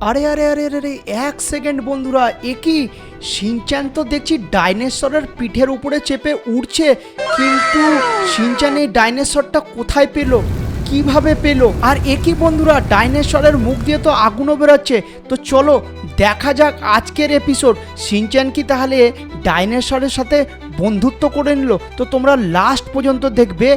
আরে আরে আরে আরে এক সেকেন্ড বন্ধুরা, এ কি? সিনচান তো দেখছি ডাইনোসরের পিঠের উপরে চেপে উঠছে কিন্তু সিনচান এই ডাইনোসরটা কোথায় পেল? কীভাবে পেল? আর একই বন্ধুরা, ডাইনোসরের মুখ দিয়ে তো আগুনও বেরোচ্ছে তো চলো, দেখা যাক আজকের এপিসোড সিনচান কি তাহলে ডাইনোসরের সাথে বন্ধুত্ব করে নিল? তো তোমরা লাস্ট পর্যন্ত দেখবে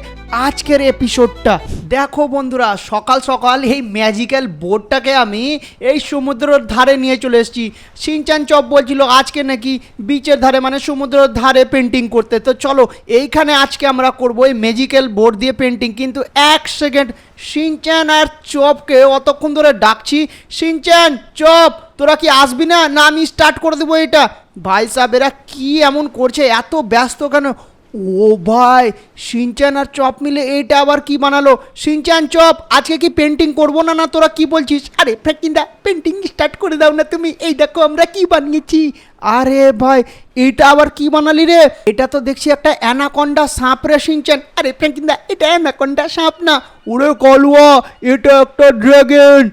আজকের এপিসোডটা দেখো বন্ধুরা, সকাল সকাল এই ম্যাজিক্যাল বোর্ডটাকে আমি এই সমুদ্রের ধারে নিয়ে চলে এসেছি। সিনচান চপ বলছিল, আজকে নাকি বিচের ধারে মানে সমুদ্রের ধারে পেন্টিং করতে। তো চলো, এইখানে আজকে আমরা করব এই ম্যাজিক্যাল বোর্ড দিয়ে পেন্টিং কিন্তু এক সেকেন্ড সিনচান আর চপকে অতক্ষণ ধরে ডাকছি, সিনচ্যান, চপ, তোরা কি আসবি না? না, আমি স্টার্ট করে দেবো এটা। ভাই সাহেব এরা কি এমন করছে? এত ব্যস্ত কেন? ও ভাই সিনচান আর চপ মিলে এইটা আবার কি বানালো? সিনচান চপ আজকে কি পেন্টিং করব না না তোরা কি বলছিস? আরে ফ্যাকিন্দা পেন্টিং স্টার্ট করে দাও না তুমি। এই দেখো আমরা কি বানিয়েছি। আরে ভাই এটা আবার কি বানালি রে? এটা তো দেখছি একটা অ্যানাকন্ডা সাপ রে সিনচান আরে ফ্যাকিন্দা এটা অ্যানাকন্ডা সাপ না। ওরে কলুয়া এটা একটা ড্রাগন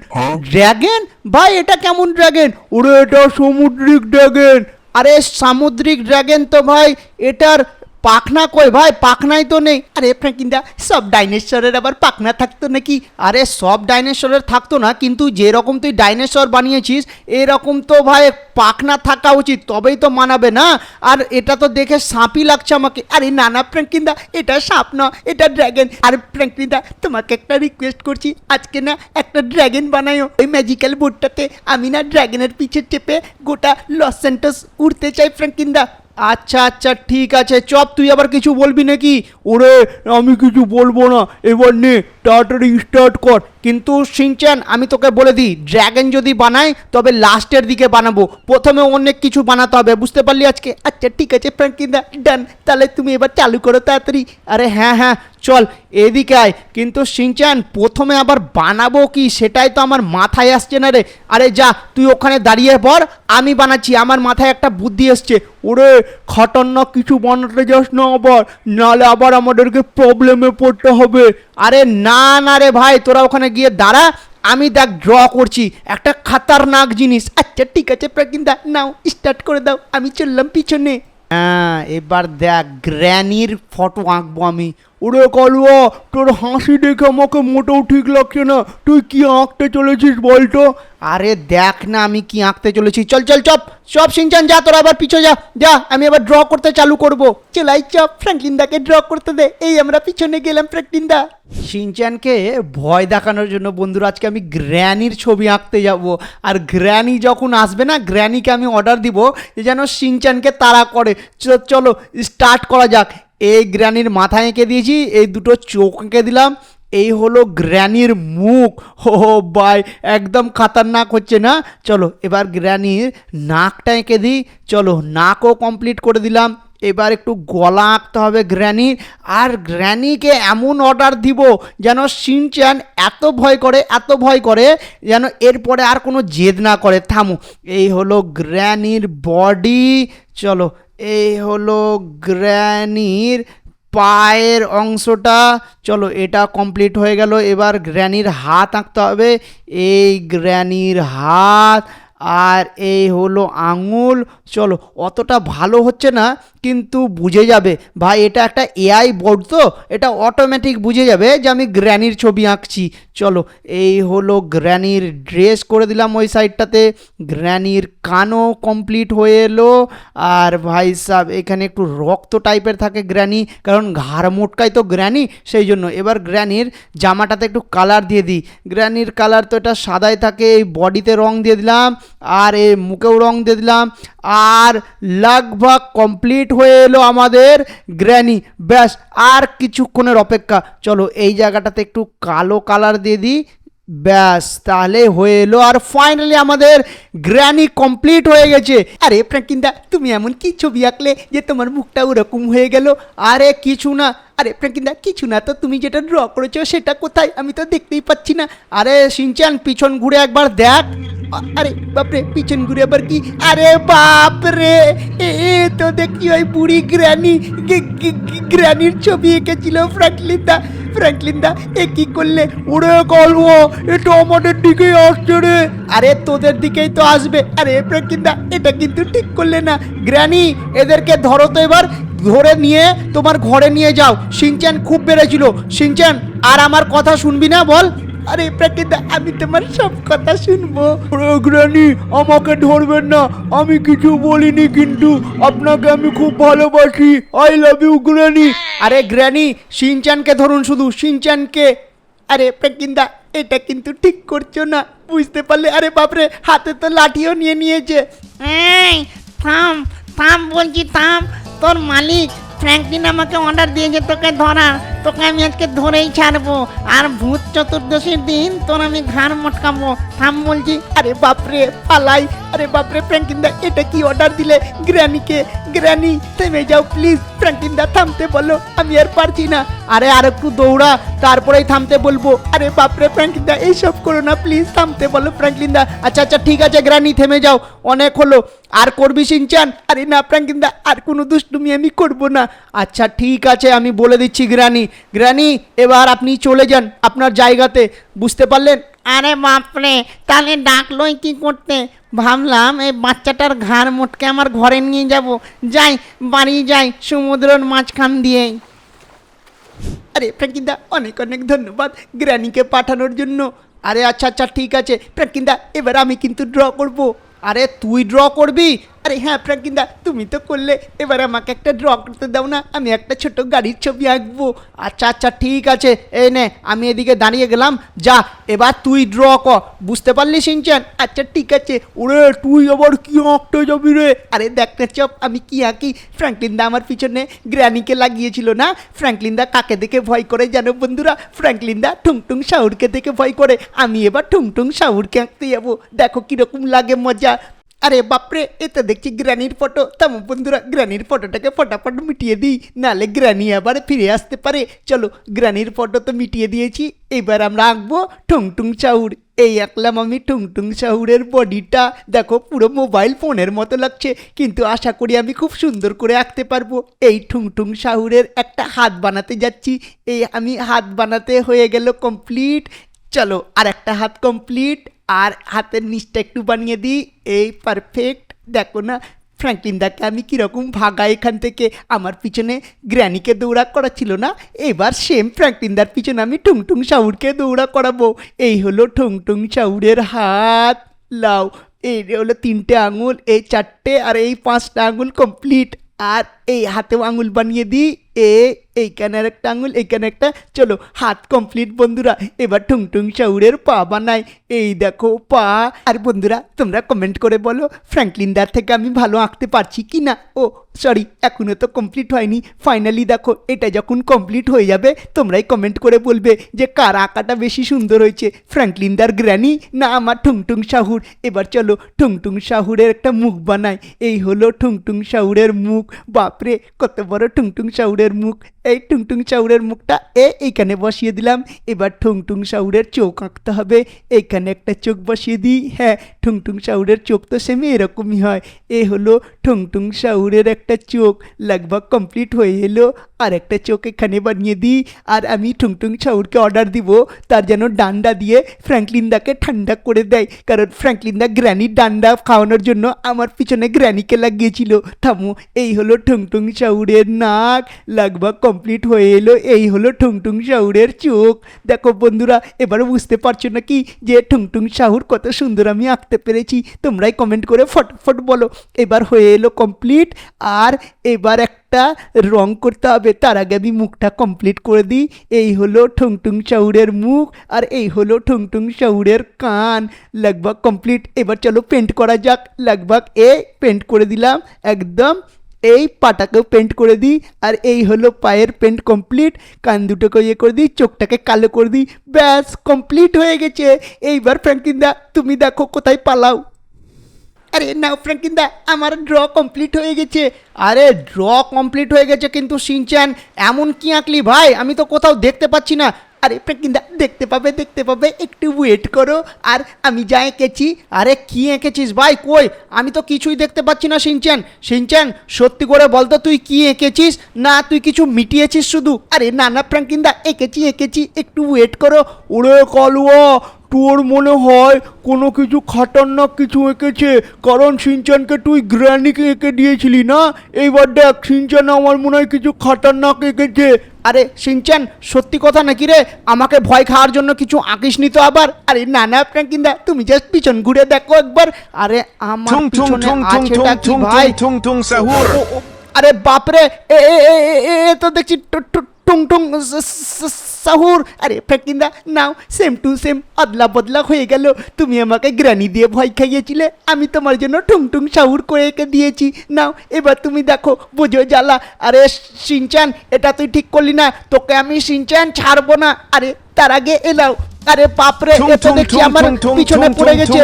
ড্রাগন ভাই এটা কেমন ড্রাগন ওরে এটা সমুদ্রিক ড্রাগন আরে সামুদ্রিক ড্রাগন তো ভাই এটার পাখনা কই ভাই? পাখনাই তো নেই। আরে ফ্র্যাঙ্কিন্দা, সব ডাইনোসরের আবার পাখনা থাকতো নাকি? আরে সব ডাইনোসরের থাকতো না, কিন্তু যেরকম তুই ডাইনোসর বানিয়েছিস, এরকম তো ভাই পাখনা থাকা উচিত, তবেই তো মানাবে না? আর এটা তো দেখে সাপই লাগছে আমাকে। আরে না না ফ্র্যাঙ্কিন্দা, এটা সাপ না, এটা ড্র্যাগন আরে ফ্র্যাঙ্কিন্দা, তোমাকে একটা রিকোয়েস্ট করছি, আজকে না একটা ড্র্যাগন বানাইও। ওই ম্যাজিক্যাল বোর্ডটাতে আমি না ড্র্যাগনের পিছে চেপে গোটা লস সেন্টাস উড়তে চাই ফ্র্যাঙ্কিন্দা। আচ্ছা আচ্ছা ঠিক আছে, চপ, তুই আবার কিছু বলবি নাকি? ওরে, আমি কিছু বলব না। এবার নে। তাড়াতাড়ি স্টার্ট কর কিন্তু সিনচ্যান আমি তোকে বলে দিই ড্র্যাগন যদি বানাই তবে লাস্টের দিকে বানাবো। প্রথমে অনেক কিছু বানাতে হবে, বুঝতে পারলি আজকে? আচ্ছা ঠিক আছে ফ্র্যাঙ্কিন্দা ডান তাহলে তুমি এবার চালু করো তাড়াতাড়ি। আরে হ্যাঁ হ্যাঁ চল, এদিকে আয়। কিন্তু সিনচ্যান প্রথমে আবার বানাবো কি, সেটাই তো আমার মাথায় আসছে না রে। আরে যা, তুই ওখানে দাঁড়িয়ে পর আমি বানাচ্ছি। আমার মাথায় একটা বুদ্ধি এসছে। ওরে, খতরনাক কিছু বানাতে যাস না আবার। নালে আবার আমাদেরকে প্রবলেমে পড়তে হবে। আরে না না না রে ভাই, তোরা ওখানে গিয়ে দাঁড়া, আমি দেখ ড্র করছি একটা খাতারনাক জিনিস। আচ্ছা ঠিক আছে প্রাকিন্দা নাও স্টার্ট করে দাও, আমি চললাম পিছনে। হ্যাঁ এবার দেখ, গ্র্যানির ফটো আঁকবো আমি। ওরে কলুয়া তোর হাসি দেখে আমাকে মোটেও ঠিক লাগছে না। তুই কি আঁকতে চলেছিস বলতো আরে দেখ না আমি কি আঁকতে চলেছি। চল চল চপ চপ সিনচান যা তোরা আবার পিছনে যা। যা আমি আবার ড্র করতে চালু করব। চলাই চপ ফ্র্যাঙ্কলিনদাকে ড্র করতে দে। এই আমরা পিছনে গেলাম ফ্র্যাঙ্কলিনদা। সিনচানকে ভয় দেখানোর জন্য বন্ধুরা আজকে আমি গ্র্যানির ছবি আঁকতে যাব। আর গ্র্যানি যখন আসবে না গ্র্যানিকে আমি অর্ডার দিব যে যেন সিনচানকে তাড়া করে। চ- চলো স্টার্ট করা যাক। এই গ্র্যানির মাথা এঁকে দিয়েছি, এই দুটো চোখ এঁকে দিলাম, এই হলো গ্র্যানির মুখ। হো হো বাই একদম খাতারনাক হচ্ছে না? চলো, এবার গ্র্যানির নাকটা এঁকে দিই, চলো, নাকও কমপ্লিট করে দিলাম। এবার একটু গলা আঁকতে হবে গ্র্যানির আর গ্র্যানিকে এমন অর্ডার দিব যেন সিনচ্যান এত ভয় করে, এত ভয় করে যেন এরপরে আর কোনো জেদ না করে। থামু, এই হলো গ্র্যানির বডি চলো, এই হলো গ্র্যানির পায়ের অংশটা, চলো, এটা কমপ্লিট হয়ে গেল। এবার গ্র্যানির হাত আঁকতে হবে। এই গ্র্যানির হাত আর এই হলো আঙুল। চলো, অতটা ভালো হচ্ছে না, কিন্তু বুঝে যাবে। ভাই, এটা একটা এআই বোর্ড তো, এটা অটোমেটিক বুঝে যাবে যে আমি গ্র্যানির ছবি আঁকছি। চলো, এই হলো গ্র্যানির ড্রেস করে দিলাম ওই সাইডটাতে গ্র্যানির কানও কমপ্লিট হয়ে এলো। আর ভাই সাহ এখানে একটু রক্ত টাইপের থাকে গ্র্যানি কারণ ঘাড় মোটকায় তো গ্র্যানি সেই জন্য এবার গ্র্যানির জামাটাতে একটু কালার দিয়ে দিই। গ্র্যানির কালার তো এটা সাদাই থাকে, এই বডিতে রং দিয়ে দিলাম। আর এই মুখেও রং দিয়ে দিলাম। আর লাগভাগ কমপ্লিট হয়ে এলো আমাদের গ্র্যানি ব্যাস, আর কিছুক্ষণের অপেক্ষা। চলো এই জায়গাটাতে একটু কালো কালার দিয়ে দিই। ব্যাস, তাহলে হয়ে এলো আর ফাইনালি আমাদের গ্র্যানি কমপ্লিট হয়ে গেছে। আরে ফ্র্যাঙ্কিন্দা, তুমি এমন কি ছবি আঁকলে যে তোমার মুখটা ওরকম হয়ে গেল? আরে কিছু না। আরে ফ্র্যাঙ্কিন্দা, কিছু না তো তুমি যেটা ড্র করেছ সেটা কোথায়? আমি তো দেখতেই পাচ্ছি না। আরে সিনচান, পিছন ঘুরে একবার দেখ। আরে বাপরে, পিছন ঘুরে আবার কি? আরে বাপরে, এ তো দেখি ওই বুড়ি গ্র্যানি গ্র্যানির ছবি এঁকেছিল ফ্র্যাঙ্কলিনদা। ফ্র্যাঙ্কলিন দা, এ কি করলে? ওরে কালুয়া, এটা আমাদের দিকেই আসছে রে। আরে, তোদের দিকেই তো আসবে। আরে, ফ্র্যাঙ্কলিন দা, এটা কিন্তু ঠিক করলে না। গ্র্যানি, এদেরকে ধরো তো এবার। ধরে নিয়ে তোমার ঘরে নিয়ে যাও। সিনচান খুব বেড়েছিল। সিনচান আর আমার কথা শুনবি না বল? আরে প্রাকৃতা আমি তোমার সব কথা শুনব। গ্রানি আমাকে ধরবেন না, আমি কিছু বলিনি কিন্তু আপনাকে আমি খুব ভালোবাসি। আই লাভ ইউ গ্রানি আরে গ্রানি সিনচানকে ধরুন শুধু, সিনচানকে। আরে প্রাকিন্দা এটা কিন্তু ঠিক করছ না। বুঝতে পারলে, আরে বাপরে, হাতে তো লাঠিও নিয়ে নিয়েছে। এই, থাম থাম বলছি, থাম। তোর মালিক ফ্র্যাঙ্কলিন আমাকে অর্ডার দিয়েছে, তোকে ধরার তোকে আমি আজকে ধরেই ছাড়বো। আর ভূত চতুর্দশীর দিন তোর আমি ঘাড় মটকাবো। থাম বলছি। আরে বাপরে, পালাই। আরে বাপরে, ফ্র্যাঙ্কিনদা, এটা কি অর্ডার দিলে? গ্র্যানিকে, গ্র্যানি, থেমে যাও প্লিজ ফ্র্যাঙ্কিনদা, থামতে বলো, আমি আর পারছি না। আরে আর একটু দৌড়া, তারপরেই থামতে বলব। আরে বাপরে, ফ্র্যাঙ্কিনদা, এইসব করো না প্লিজ থামতে বলো ফ্র্যাঙ্কলিনদা আচ্ছা আচ্ছা ঠিক আছে, গ্র্যানি, থেমে যাও। অনেক হলো। আর করবি সিনচান? আরে না, ফ্র্যাঙ্কিনদা, আর কোনো দুষ্টুমি আমি করব না। আচ্ছা ঠিক আছে, আমি বলে দিচ্ছি গ্রানি গ্রানি এবার আপনি চলে যান আপনার জায়গাতে। বুঝতে পারলেন? আরে বাপরে তাহলে ডাকলোই কি করতে? ভাবলাম এই বাচ্চাটার ঘাড় মোটকে আমার ঘরে নিয়ে যাব। যাই বাড়ি যাই সমুদ্রের মাঝখান দিয়েই। আরে ফ্র্যাঙ্কিন্দা অনেক অনেক ধন্যবাদ গ্র্যানিকে পাঠানোর জন্য। আরে আচ্ছা আচ্ছা ঠিক আছে। ফ্র্যাঙ্কিন্দা এবার আমি কিন্তু ড্র করব। আরে তুই ড্র করবি? আরে হ্যাঁ ফ্র্যাঙ্কিন্দা তুমি তো করলে। এবার আমাকে একটা ড্র করতে দাও না, আমি একটা ছোট গাড়ির ছবি আঁকবো। আচ্ছা আচ্ছা ঠিক আছে, এই নে, আমি এদিকে দাঁড়িয়ে গেলাম। যা, এবার তুই ড্র কর। বুঝতে পারলি, সিনচান? আচ্ছা ঠিক আছে। ওরে, তুই আবার কি আঁকতে যাবি রে? আরে দেখ না, চপ, আমি কি আঁকি? ফ্র্যাঙ্কলিনদা আমার পিছনে গ্র্যানিকে লাগিয়েছিল না? ফ্র্যাঙ্কলিনদা কাকে দেখে ভয় করে জানো বন্ধুরা? ফ্র্যাঙ্কলিনদা টুংটুং শাহুরকে দেখে ভয় করে। আমি এবার টুংটুং শাহুরকে আঁকতে যাব। দেখো কীরকম লাগে মজা। আরে বাপরে এতে দেখছি গ্র্যানির ফটো তেমন বন্ধুরা গ্র্যানির ফটোটাকে ফটাফট মিটিয়ে দিই, নালে গ্র্যানি আবার ফিরে আসতে পারে। চলো গ্র্যানির ফটো তো মিটিয়ে দিয়েছি, এবার আমরা আঁকবো টুংটুং চাউর। এই আঁকলাম আমি টুংটুং শাহুরের বডিটা। দেখো, পুরো মোবাইল ফোনের মতো লাগছে, কিন্তু আশা করি আমি খুব সুন্দর করে আঁকতে পারব। এই টুংটুং শাহুরের একটা হাত বানাতে যাচ্ছি। এই আমি হাত বানাতে হয়ে গেল কমপ্লিট চলো আর একটা হাত কমপ্লিট আর হাতের নিচটা একটু বানিয়ে দিই। এই পারফেক্ট দেখো না ফ্র্যাঙ্কলিন দাকে আমি কীরকম ভাগা এখান থেকে আমার পিছনে গ্র্যানিকে দৌড়া করাচ্ছিল না? এবার সেম ফ্র্যাঙ্কলিনদার পিছনে আমি টুংটুং শাহুরকে দৌড়া করাবো। এই হলো টুংটুং শাহুরের হাত। লাও, এই হলো তিনটে আঙুল, এই চারটে আর এই পাঁচটা আঙুল কমপ্লিট আর এই হাতেও আঙুল বানিয়ে দিই। এ, এইখানে একটা আঙুল, এইখানে একটা চলো, হাত কমপ্লিট বন্ধুরা। এবার টুংটুং শাউরের পা বানাই। এই দেখো, পা। আর বন্ধুরা, তোমরা কমেন্ট করে বলো ফ্র্যাঙ্কলিনদার থেকে আমি ভালো আঁকতে পারছি কি না ও সরি এখনও তো কমপ্লিট হয়নি। ফাইনালি দেখো, এটা যখন কমপ্লিট হয়ে যাবে, তোমরাই কমেন্ট করে বলবে যে, কার আঁকাটা বেশি সুন্দর হয়েছে? ফ্র্যাঙ্কলিনদার গ্র্যানি না আমার টুংটুং শাহুর? এবার চলো টুংটুং শাহুরের একটা মুখ বানাই। এই হলো টুংটুং শাহুরের মুখ। বাপরে, কত বড় টুংটুং শাহুরের মুখ এই টুংটুং চাউরের মুখটা এ এইখানে বসিয়ে দিলাম। এবার ঠুংটুং শাউরের চোখ আঁকতে হবে। এইখানে একটা চোখ বসিয়ে দিই। হ্যাঁ ঠুংটুং শাউরের চোখ তো সেমি এরকমই হয়। এ হলো ঠুংটুং শাউরের একটা চোখ। লাগভাগ কমপ্লিট হয়ে এলো। আর একটা চোখ এখানে বানিয়ে দিই। আর আমি ঠুংটুং শাউরকে অর্ডার দিব। তার যেন ডান্ডা দিয়ে ফ্র্যাঙ্কলিনদাকে ঠান্ডা করে দেয়। কারণ ফ্র্যাঙ্কলিনদা গ্র্যানির ডান্ডা খাওয়ানোর জন্য আমার পিছনে গ্র্যানিকে লাগিয়েছিল। থামো, এই হলো ঠুংটুং শাউরের নাক। লাগভাগ কমপ্লিট হয়ে এলো, এই হলো ঠুংটুং শাহুরের চোখ। দেখো বন্ধুরা এবার বুঝতে পারছ না কি যে ঠুংটুং শাহুর কত সুন্দর আমি আঁকতে পেরেছি? তোমরাই কমেন্ট করে ফটফট বলো। এবার হয়ে এলো কমপ্লিট আর এবার একটা রং করতে হবে। তার আগে আমি মুখটা কমপ্লিট করে দিই। এই হলো ঠুংটুং শাহুরের মুখ, আর এই হলো ঠুংটুং শাহুরের কান। লাগভাগ কমপ্লিট এবার চলো পেন্ট করা যাক। লাগভাগ এ পেন্ট করে দিলাম। একদম এই পাটাকেও পেন্ট করে দিই, আর এই হলো পায়ের পেন্ট কমপ্লিট কান দুটোকে ইয়ে করে দিই, চোখটাকে কালো করে দিই, ব্যাস কমপ্লিট হয়ে গেছে। এইবার ফ্র্যাঙ্কিনদা, তুমি দেখো কোথায় পালাও। আরে না ফ্র্যাঙ্কিনদা, আমার ড্র কমপ্লিট হয়ে গেছে। আরে ড্র কমপ্লিট হয়ে গেছে কিন্তু, সিনচ্যান, এমন কি আঁকলি ভাই? আমি তো কোথাও দেখতে পাচ্ছি না। আরে প্রেকিন্দা দেখতে পাবে দেখতে পাবে, একটু ওয়েট করো। আর আমি যা এঁকেছি, আরে কি এঁকেছিস ভাই, কই? আমি তো কিছুই দেখতে পাচ্ছি না, সিনচ্যান। সিনচ্যান, সত্যি করে বলতো, তুই কি এঁকেছিস? না, তুই কিছু মিটিয়েছিস শুধু। আরে না না প্রাঙ্কিন্দা এঁকেছি এঁকেছি, একটু ওয়েট করো। ওরে কালুয়া তোর মনে হয় কোনো কিছু খাটারনাক কিছু এঁকেছে? কারণ সিনচানকে তুই গ্র্যানিকে এঁকে দিয়েছিলি না? এইবার দেখ সিনচান আমার মনে হয় কিছু খাটারনাক এঁকেছে। আরে সিনচান সত্যি কথা নাকি রে? আমাকে ভয় খাওয়ার জন্য কিছু আঁকিস নি তো আবার? আরে না না আপনার প্রাঙ্কিন্দা তুমি জাস্ট পিছন ঘুরে দেখো একবার। আরে আমার পিছনে আছেটা কি ভাই? আরে বাপরে এ, এ তো দেখছি টু- টং সাহুর। আরে ফেকিন্দা, নাও সেম টু সেম আদলা বদলা হয়ে গেল। তুমি আমাকে গ্রানি দিয়ে ভয় খাইয়েছিলে, আমি তোমার জন্য টুং টুং সাহুর করে দিয়েছি। নাও, এবার তুমি দেখো, বোঝো জ্বালা। আরে সিনচান, এটা তুই ঠিক করলি না, তোকে আমি সিনচান ছাড়বো না। আরে তার আগে এলাও। আরে বাপরে এটা ঠুং আমার পিছনে পড়ে গেছে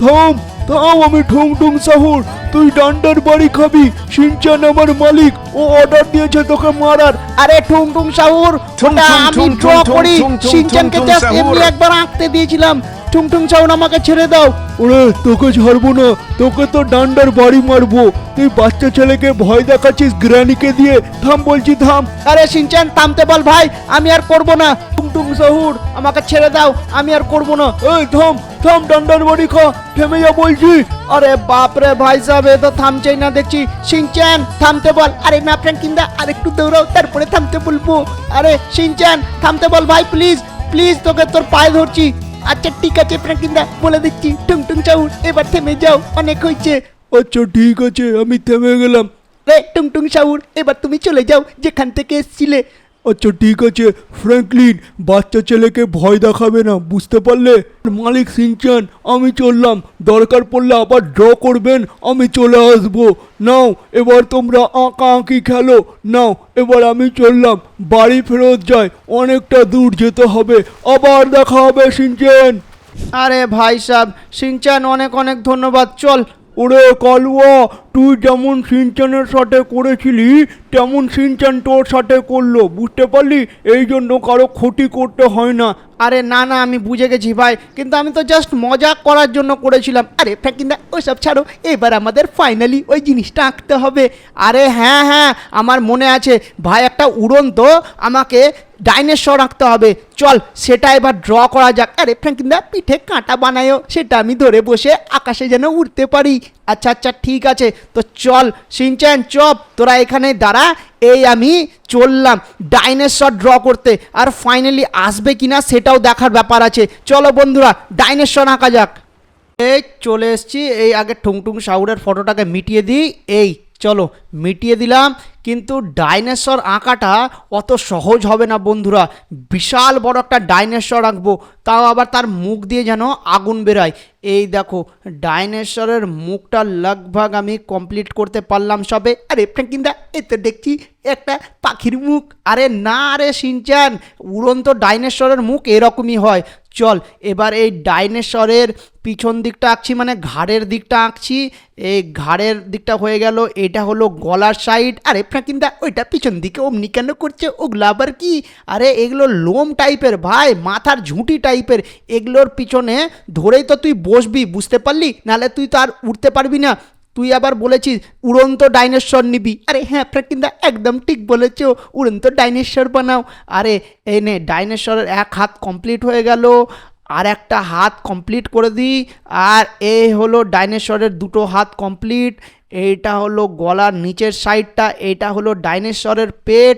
থাম থাম আমি ঠুং ঠুং সাহুর তুই ডান্ডার বাড়ি খাবি সিনচান আমার মালিক ও অর্ডার দিয়েছে তোকে মারার আরে ঠুং ঠুং ওটা আমি ড্র করি সিনচানকে জাস্ট এমনি একবার আঁকতে দিয়েছিলাম ঠুং ঠুং সাহুর আমাকে ছেড়ে দাও ওরে তোকে ছাড়বো না তোকে তো ডান্ডার বাড়ি মারবো তুই বাচ্চা ছেলেকে ভয় দেখাচ্ছিস গ্রানিকে দিয়ে থাম বলছি থাম আরে সিনচান থামতে বল ভাই আমি আর করব না টুং আমাকে ছেড়ে দাও আমি আর করব না। এই থাম থাম ডান্ডার বাড়ি খা থেমে যা বলছি। আরে বাপরে ভাই সাহেব তো থামছেই না দেখছি। সিনচান থামতে বল। আরে না ফ্র্যাঙ্কিন্দা আর একটু দৌড়াও তারপরে থামতে বলব। আরে সিনচান থামতে বল ভাই প্লিজ প্লিজ তোকে তোর পায়ে ধরছি। আচ্ছা ঠিক আছে ফ্র্যাঙ্কিন্দা বলে দিচ্ছি। টুং টুং চাউর এবার থেমে যাও অনেক হয়েছে। আচ্ছা ঠিক আছে আমি থেমে গেলাম। রে টুং টুং সাউর এবার তুমি চলে যাও যেখান থেকে এসছিলে। আচ্ছা ঠিক আছে ফ্র্যাঙ্কলিন বাচ্চা ছেলেকে ভয় দেখাবে না বুঝতে পারলে? মালিক সিনচান আমি চললাম। দরকার পড়লে আবার ড্র করবেন আমি চলে আসব। নাও এবার তোমরা আঁকা আঁকি খেলো। নাও এবার আমি চললাম। বাড়ি ফেরত যাই অনেকটা দূর যেতে হবে। আবার দেখা হবে সিনচান। আরে ভাই সাহেব সিনচান অনেক অনেক ধন্যবাদ চল। ওরে কালুয়া তুই যেমন সিনচানের সাথে করেছিলি, তেমন সিনচান তোর সাথে করল, বুঝতে পারলি? এই জন্য কারও ক্ষতি করতে হয় না। আরে না না, আমি বুঝে গেছি ভাই, কিন্তু আমি তো জাস্ট মজা করার জন্য করেছিলাম। আরে ফ্যাকিন্দা ওসব ছাড়ো, এবার আমাদের ফাইনালি ওই জিনিসটা আঁকতে হবে। আরে হ্যাঁ হ্যাঁ আমার মনে আছে, ভাই, একটা উড়ন্ত আমাকে ডাইনোসর আঁকতে হবে। চল, সেটা এবার ড্র করা যাক। আরে ফ্র্যাঙ্কিন্দা পিঠে কাঁটা বানায়ও, সেটা আমি ধরে বসে আকাশে যেন উড়তে পারি। আচ্ছা আচ্ছা ঠিক আছে। তো চল, সিনচ্যান, চপ, তোরা এখানে দাঁড়া। এই আমি চললাম ডাইনোসর ড্র করতে। আর ফাইনালি আসবে কিনা সেটাও দেখার ব্যাপার আছে। চলো বন্ধুরা, ডাইনোসর আঁকা যাক। এই, চলে এসছি। এই আগে ঠুংটুং সাউরের ফটোটাকে মিটিয়ে দিই। এই চলো মিটিয়ে দিলাম, কিন্তু ডাইনোসর আঁকাটা অত সহজ হবে না বন্ধুরা। বিশাল বড় একটা ডাইনোসর আঁকবো, তাও আবার তার মুখ দিয়ে যেন আগুন বেরোয়। এই দেখো, ডাইনোসরের মুখটা লগভাগ আমি কমপ্লিট করতে পারলাম সবে। আরে, ফ্র্যাঙ্কিন্দা, এই তো দেখছি একটা পাখির মুখ। আরে না আরে সিনচান উড়ন্ত ডাইনোসরের মুখ এরকমই হয়। চল, এবার এই ডাইনোসরের পিছন দিকটা আঁকছি মানে ঘাড়ের দিকটা আঁকছি। এই ঘাড়ের দিকটা হয়ে গেল, এটা হলো গলার সাইড আরে ফ্রাকিন্দা ওইটা পিছন দিকে অমনি কেন করছে? ওগুলো আবার কি? আরে এগুলো লোম টাইপের ভাই, মাথার ঝুঁটি টাইপের। এগুলোর পিছনে ধরেই তো তুই বসবি, বুঝতে পারলি? নাহলে তুই তো আর উঠতে পারবি না। তুই আবার বলেছিস উড়ন্ত ডাইনোসর নিবি? আরে হ্যাঁ ফ্রাকিন্দা, একদম ঠিক বলেছ, উড়ন্ত ডাইনোসর বানাও। আরে, এই নে ডাইনোসরের এক হাত কমপ্লিট হয়ে গেল, আর একটা হাত কমপ্লিট করে দিই আর এই হলো ডাইনোসরের দুটো হাত কমপ্লিট এইটা হলো গলার নিচের সাইডটা এইটা হলো ডাইনোসরের পেট,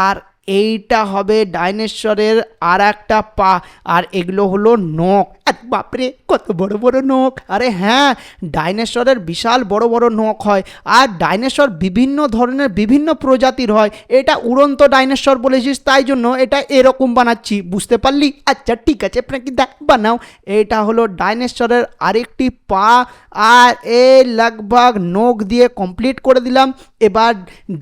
আর এইটা হবে ডাইনেশ্বরের আর একটা পা, আর এগুলো হলো নখ। বাপরে, কত বড় বড় নখ। আরে হ্যাঁ ডাইনেশ্বরের বিশাল বড় বড় নখ হয়, আর ডাইনোসর বিভিন্ন ধরনের বিভিন্ন প্রজাতির হয়। এটা উড়ন্ত ডাইনোসর বলেছিস, তাই জন্য এটা এরকম বানাচ্ছি। বুঝতে পারলি? আচ্ছা ঠিক আছে প্রাকিদা বানাও। এটা হলো ডাইনেশ্বরের আরেকটি পা, আর এ লাগভাগ নখ দিয়ে কমপ্লিট করে দিলাম। এবার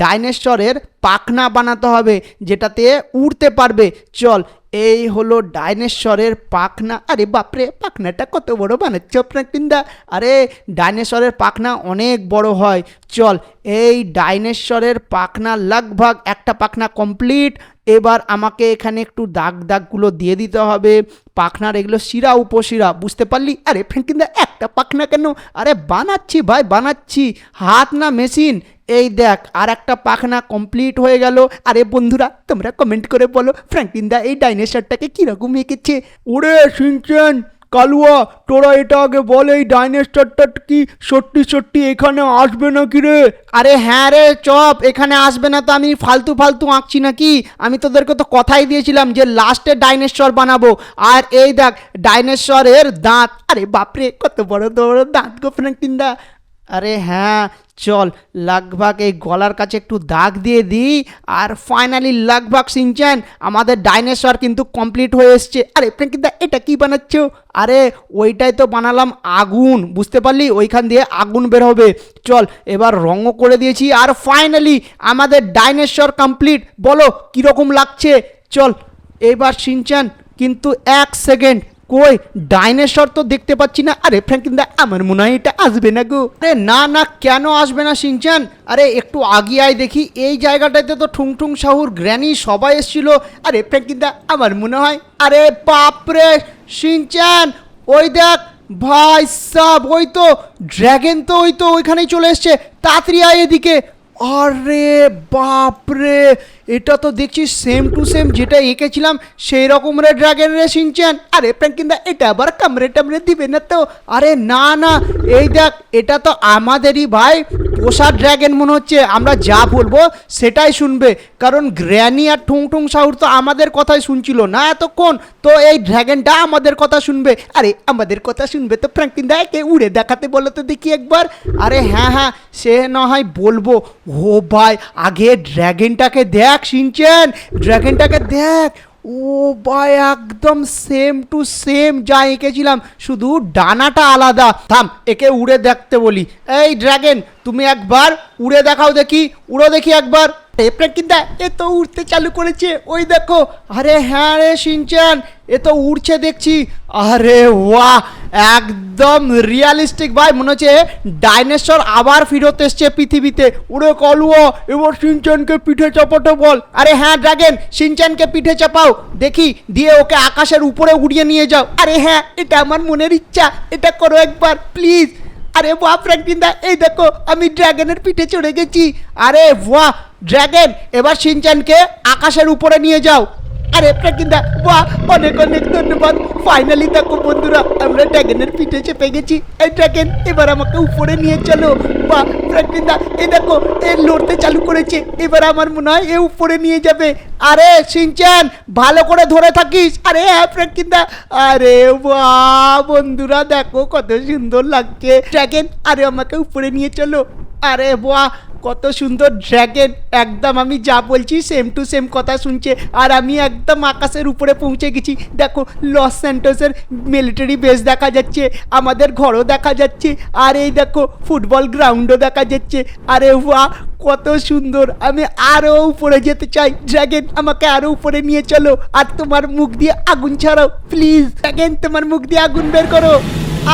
ডাইনোসরের পাখনা বানাতে হবে যেটাতে উড়তে পারবে। চল এই হলো ডাইনোসরের পাখনা। আরে বাপরে, পাখনাটা কত বড় বানাচ্ছ প্রাকৃন্দা আরে, ডাইনোসরের পাখনা অনেক বড় হয়। চল, এই ডাইনোসরের পাখনা লাগভাগ, একটা পাখনা কমপ্লিট। এবার আমাকে এখানে একটু দাগ দাগগুলো দিয়ে দিতে হবে। পাখনার এগুলো শিরা, উপশিরা, বুঝতে পারলি? আরে ফ্র্যাঙ্কিন্দা একটা পাখনা কেন? আরে বানাচ্ছি ভাই, বানাচ্ছি। হাত না মেশিন। এই দেখ, আর একটা পাখনা কমপ্লিট হয়ে গেল। আরে বন্ধুরা, তোমরা কমেন্ট করে বলো ফ্র্যাঙ্কলিনদা এই ডাইনোসরটাকে কীরকম এঁকেছে ওরে সিনচেন কালুয়া তোরা এটা আগে বল এই ডাইনোসরটা কি সত্যি সত্যি এখানে আসবে না কি রে? আরে হ্যাঁ রে চপ এখানে আসবে না তো আমি ফালতু ফালতু আঁকছি নাকি? আমি তোদেরকে তো কথাই দিয়েছিলাম যে লাস্টে ডাইনোসর বানাবো। আর এই দেখ ডাইনোসরের দাঁত আরে বাপরে কত বড় বড় দাঁত গো ফ্র্যাঙ্কলিনদা আরে হ্যাঁ চল লাগভাগ এই গলার কাছে একটু দাগ দিয়ে দিই। আর ফাইনালি লাগভাগ সিনচ্যান, আমাদের ডাইনোসর কিন্তু কমপ্লিট হয়ে এসছে। আরে কিন্তু এটা কি বানাচ্ছ? আরে, ওইটাই তো বানালাম আগুন, বুঝতে পারলি? ওইখান দিয়ে আগুন বের হবে। চল, এবার রঙও করে দিয়েছি। আর ফাইনালি আমাদের ডাইনোসর কমপ্লিট বলো, কীরকম লাগছে? চল, এবার সিনচ্যান, কিন্তু এক সেকেন্ড কই, ডাইনোসর তো দেখতে পাচ্ছি না। আরে ফ্র্যাঙ্কিন্দা আমার মনে হয় এটা আসবে না গো। আরে, না না, কেন আসবে না সিনচান? আরে, একটু আগিয়ে আয় দেখি, এই জায়গাটাতে তো ঠুং ঠুং শাহুর গ্র্যানি সবাই এসেছিল। আরে ফ্র্যাঙ্কিন্দা আমার মনে হয়, আরে, বাপরে, সিনচান, ওই দেখ, ভাই সাব, ওই তো ড্র্যাগন তো ওই তো ওইখানেই চলে এসছে। তাড়াতাড়ি আয় এদিকে। আরে, বাপরে এটা তো দেখছি সেম টু সেম যেটা এঁকেছিলাম সেই রকম রে ড্রাগন রে সিনচান আরে প্রাঙ্কিন্দা এটা আবার কামড়ে টামড়ে দিবে না তো? আরে না না, এই দেখ, এটা তো আমাদেরই ভাই, পোষা ড্রাগন মনে হচ্ছে, আমরা যা বলব সেটাই শুনবে। কারণ গ্র্যানি আর ঠুং ঠুং সাহুর তো আমাদের কথাই শুনছিল না এতক্ষণ। তো এই ড্রাগনটা আমাদের কথা শুনবে। আরে আমাদের কথা শুনবে তো প্রাঙ্কিন্দা একে উড়ে দেখাতে বলো তো দেখি একবার। আরে হ্যাঁ হ্যাঁ সে না হয় বলব। ও ভাই, আগে ড্রাগনটাকে দেখ সিনচেন, ড্রাগনটাকে দেখ। ও ভাই, একদম সেম টু সেম যা এঁকেছিলাম, শুধু ডানাটা আলাদা। থাম, একে উড়ে দেখতে বলি। এই ড্রাগন, তুমি একবার উড়ে দেখাও দেখি, উড়ো দেখি একবার। এ কিন্তু এ তো উড়তে চালু করেছে, ওই দেখো। আরে হ্যাঁ রে সিনচান এ তো উড়ছে দেখছি। আরে ওয়াহ একদম রিয়ালিস্টিক ভাই, মনে হচ্ছে ডাইনোসর আবার ফিরত এসছে পৃথিবীতে। উড়ে কলুয়া এবার সিনচানকে পিঠে চাপাটো বল। আরে হ্যাঁ ড্রাগন সিনচানকে পিঠে চাপাও। দেখি, দিয়ে ওকে আকাশের উপরে উড়িয়ে নিয়ে যাও। আরে হ্যাঁ এটা আমার মনের ইচ্ছা, এটা করো একবার প্লিজ আরে বাহ ফ্র্যাঙ্কলিনদা এই দেখো, আমি ড্রাগনের পিঠে চড়ে গেছি। আরে বাহ ড্রাগন এবার সিনচানকে আকাশের উপরে নিয়ে যাও। আরে ফ্র্যাঙ্কলিনদা বাহ, অনেক অনেক ধন্যবাদ। ফাইনালি দেখো বন্ধুরা, আমরা ড্রাগনের পিঠে চেপে গেছি। এই ড্রাগন এবার আমাকে উপরে নিয়ে চলো। বাহ প্রাকিন্দা এ দেখো, এ লড়তে চালু করেছে। এবার আমার মনে হয় এ উপরে নিয়ে যাবে। আরে সিনচান ভালো করে ধরে থাকিস। আরে হ্যাঁ ফ্র্যাঙ্কিন্দা আরে বা বন্ধুরা, দেখো কত সুন্দর লাগছে। ড্রাগন, আরে, আমাকে উপরে নিয়ে চলো। আরে, বাহ, কত সুন্দর ড্র্যাগন একদম আমি যা বলছি সেম টু সেম কথা শুনছে। আর আমি একদম আকাশের উপরে পৌঁছে গেছি। দেখো, লস স্যান্টোসের মিলিটারি বেস দেখা যাচ্ছে। আমাদের ঘরও দেখা যাচ্ছে। আর এই দেখো, ফুটবল গ্রাউন্ডও দেখা যাচ্ছে। আরে, বাহ, কত সুন্দর। আমি আরও উপরে যেতে চাই। ড্র্যাগন আমাকে আরও উপরে নিয়ে চলো, আর তোমার মুখ দিয়ে আগুন ছাড়াও প্লিজ তোমার মুখ দিয়ে আগুন বের করো।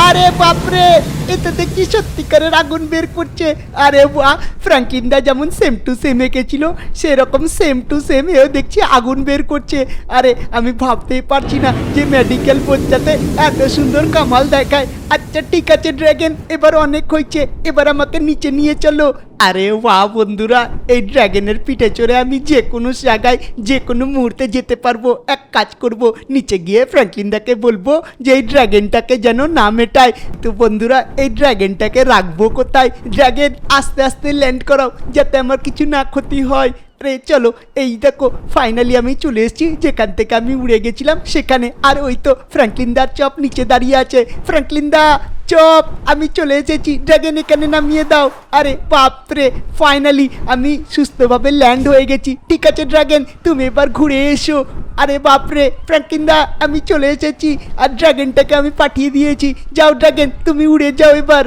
আরে বাপরে! এতে দেখছি সত্যিকারের আগুন বের করছে? আরে বাহ, ফ্রাঙ্কিনদা যেমন সেম টু সেম এঁকেছিল, সেরকম সেম টু সেম এও দেখছি আগুন বের করছে। আরে, আমি ভাবতেই পারছি না যে মেডিকেল পর্যাতে এত সুন্দর কামাল দেখায়। আচ্ছা ঠিক আছে ড্র্যাগন এবার অনেক হয়েছে, এবার আমাকে নিচে নিয়ে চলো। আরে ওয়া বন্ধুরা, এই ড্র্যাগনের পিঠে চড়ে আমি যে কোনো জায়গায়, যে কোনো মুহূর্তে যেতে পারব। এক কাজ করব, নিচে গিয়ে ফ্র্যাঙ্কলিনদাকে বলব যে এই ড্র্যাগনটাকে যেন না মেটায়। তো বন্ধুরা এই ড্রাগনটাকে রাখব কোথায়? ড্রাগন আস্তে আস্তে ল্যান্ড করাও, যাতে আমার কিছু না ক্ষতি হয়। রে, চলো, এই দেখো ফাইনালি আমি চলে এসেছি। যেখান থেকে আমি উড়ে গেছিলাম, সেখানে। আর ওই তো ফ্র্যাঙ্কলিন দার চপ নিচে দাঁড়িয়ে আছে। ফ্র্যাঙ্কলিনদা চপ আমি চলে এসেছি ড্রাগন এখানে নামিয়ে দাও আরে বাপরে ফাইনালি আমি সুস্থভাবে ল্যান্ড হয়ে গেছি ঠিক আছে ড্রাগন তুমি এবার ঘুরে এসো আরে বাপরে ফ্র্যাঙ্কিন্দা আমি চলে এসেছি আর ড্রাগনটাকে আমি পাঠিয়ে দিয়েছি যাও ড্রাগন তুমি উড়ে যাও এবার